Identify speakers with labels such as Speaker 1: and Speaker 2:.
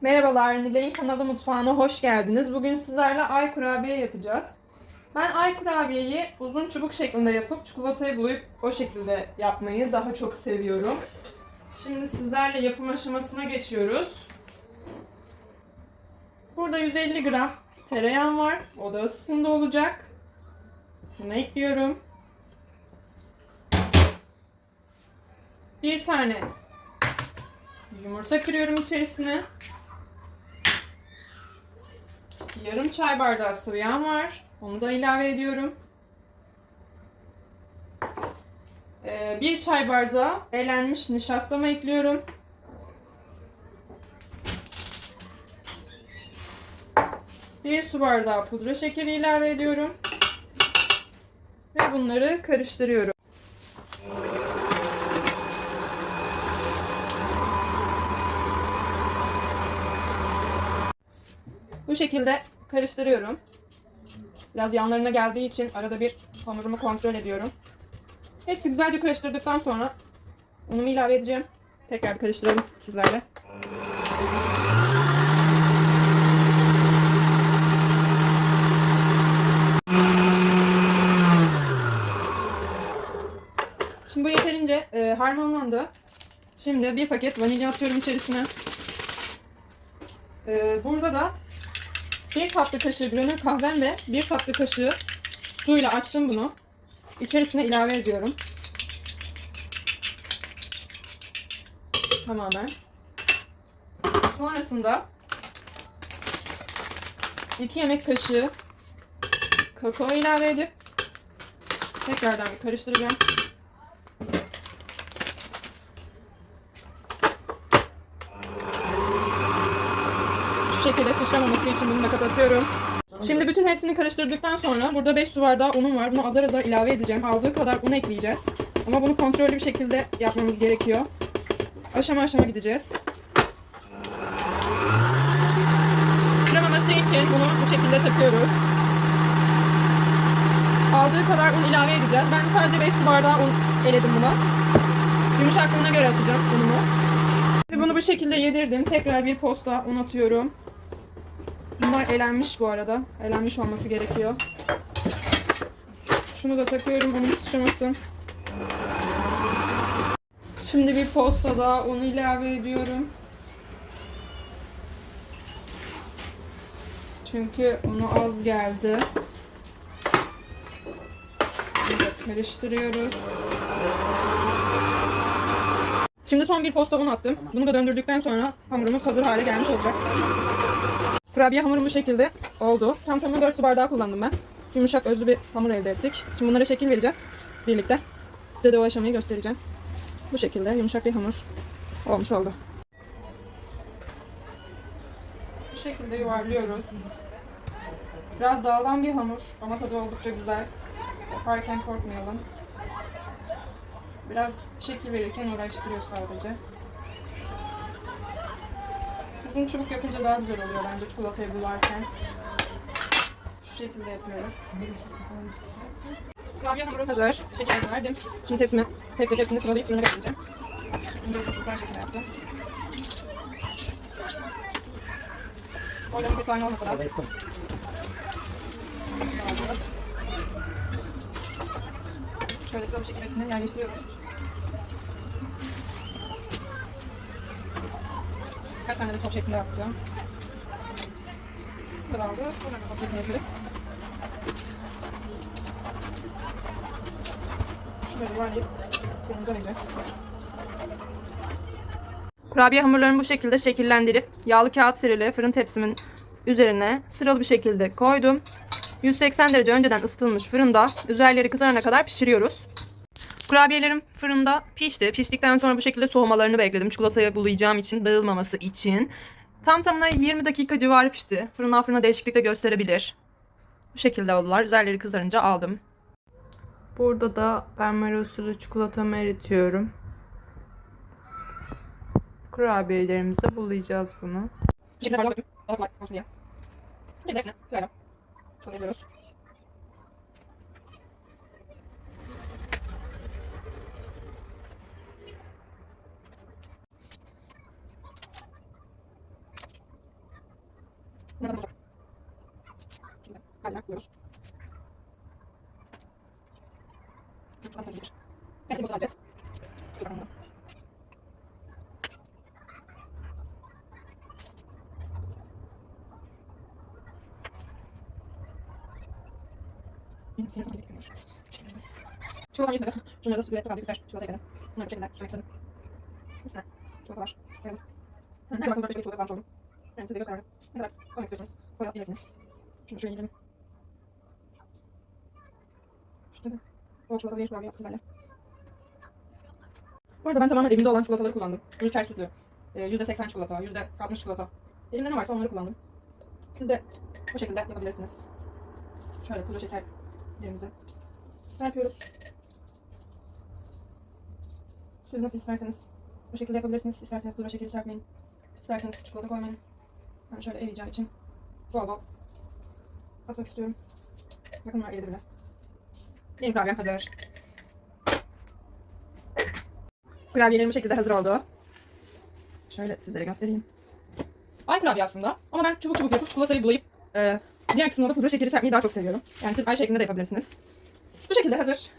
Speaker 1: Merhabalar, Nilay'ın kanalı mutfağına hoş geldiniz. Bugün sizlerle ay kurabiye yapacağız. Ben ay kurabiyeyi uzun çubuk şeklinde yapıp çikolatayı bulayıp o şekilde yapmayı daha çok seviyorum. Şimdi sizlerle yapım aşamasına geçiyoruz. Burada 150 gram tereyağım var. O da ısısında olacak. Bunu ekliyorum. Bir tane yumurta kırıyorum içerisine. Yarım çay bardağı sıvı yağ var. Onu da ilave ediyorum. Ee, bir çay bardağı elenmiş nişastamı ekliyorum. Bir su bardağı pudra şekeri ilave ediyorum. Ve bunları karıştırıyorum. Bu şekilde karıştırıyorum. Biraz yanlarına geldiği için arada bir hamurumu kontrol ediyorum. Hepsi güzelce karıştırdıktan sonra unumu ilave edeceğim. Tekrar karıştıralım sizlerle. Şimdi bu yeterince e, harmanlandı. Şimdi bir paket vanilya atıyorum içerisine. E, burada da bir tatlı kaşığı granül kahvem ve bir tatlı kaşığı suyla açtım bunu. İçerisine ilave ediyorum. Tamamen. Sonrasında 2 yemek kaşığı kakao ilave edip tekrardan karıştıracağım. Şekilde sıçramaması için bunu da kapatıyorum. Şimdi bütün hepsini karıştırdıktan sonra burada 5 su bardağı unum var. Bunu azar azar ilave edeceğim. Aldığı kadar un ekleyeceğiz. Ama bunu kontrollü bir şekilde yapmamız gerekiyor. Aşama aşama gideceğiz. Sıçramaması için bunu bu şekilde takıyoruz. Aldığı kadar un ilave edeceğiz. Ben sadece 5 su bardağı un eledim buna. Yumuşaklığına göre atacağım unumu. Şimdi bunu bu şekilde yedirdim. Tekrar bir posta un atıyorum. Bunlar elenmiş bu arada. Elenmiş olması gerekiyor. Şunu da takıyorum onun sıçramasın. Şimdi bir posta daha un ilave ediyorum. Çünkü unu az geldi. Da karıştırıyoruz. Şimdi son bir posta un attım. Bunu da döndürdükten sonra hamurumuz hazır hale gelmiş olacak. Kurabiye hamurum bu şekilde oldu. Tam tamına 4 su bardağı kullandım ben. Yumuşak özlü bir hamur elde ettik. Şimdi bunlara şekil vereceğiz birlikte. Size de o aşamayı göstereceğim. Bu şekilde yumuşak bir hamur olmuş oldu. Bu şekilde yuvarlıyoruz. Biraz dağılan bir hamur ama tadı oldukça güzel. Yaparken korkmayalım. Biraz şekil verirken uğraştırıyor sadece. Uzun çubuk yapınca daha güzel oluyor bence çikolatayı bularken. Şu şekilde yapıyorum. Kurabiye hamurum hazır. Şekerimi verdim. Şimdi tepsime, tek tek hepsini sıralayıp fırına bekleyeceğim. Önce uzun çubuklar şeklinde yaptım. Tek aynı olmasa da. Şöyle sıra bir şekilde hepsini yerleştiriyorum. Kaç tane de top şeklinde yaptım. Bu kadar oldu. Bunları top şeklinde yaparız. Şunları yuvarlayıp fırınımıza vereceğiz. Kurabiye hamurlarını bu şekilde şekillendirip yağlı kağıt serili fırın tepsimin üzerine sıralı bir şekilde koydum. 180 derece önceden ısıtılmış fırında üzerleri kızarana kadar pişiriyoruz. Kurabiyelerim fırında pişti. Piştikten sonra bu şekilde soğumalarını bekledim. Çikolataya bulayacağım için dağılmaması için. Tam tamına 20 dakika civarı pişti. Fırından fırına değişiklik de gösterebilir. Bu şekilde oldular. Üzerleri kızarınca aldım. Burada da benmari usulü çikolatamı eritiyorum. Kurabiyelerimize bulayacağız bunu. Bu şekilde kolay olsun diye. Hepsini sırayla çalıyoruz. Biraz olacak. Şimdi kalbine koyuyoruz. Şuradan sonra gelir. Evet, bozu alacağız. Şuradan bunu. Benim sinir sıkıntı bekliyor. Bu şekilde. Çikolata yüzüne de. Şunları da suya birazcık biber çikolata ekledim. Bunları bu şekilde sürmek istedim. Bir saniye. Çikolata var. Koyalım. Her baktığımda böyle bir çikolata koymuş oldum. Yani size de göstereyim. Ne kadar koymak istiyorsanız koyabilirsiniz. Şunu şöyle yiyelim. İşte de. Bol çikolata bir kurabiye yaptım sizlerle. Bu arada ben tamamen evimde olan çikolataları kullandım. Ülker sütlü. Ee, %80 çikolata, %60 çikolata. Elimde ne varsa onları kullandım. Siz de bu şekilde yapabilirsiniz. Şöyle pudra şekerlerimizi serpiyoruz. Siz nasıl isterseniz bu şekilde yapabilirsiniz. İsterseniz pudra şekeri serpmeyin. İsterseniz çikolata koymayın. Ben şöyle eriyeceği için bol bol atmak istiyorum. Bakın var eridi bile. Benim kurabiyem hazır. Kurabiyelerim bu şekilde hazır oldu. Şöyle sizlere göstereyim. Ay kurabiye aslında. Ama ben çubuk çubuk yapıp çikolatayı bulayıp e, diğer kısmına da pudra şekeri serpmeyi daha çok seviyorum. Yani siz ay şeklinde de yapabilirsiniz. Bu şekilde hazır.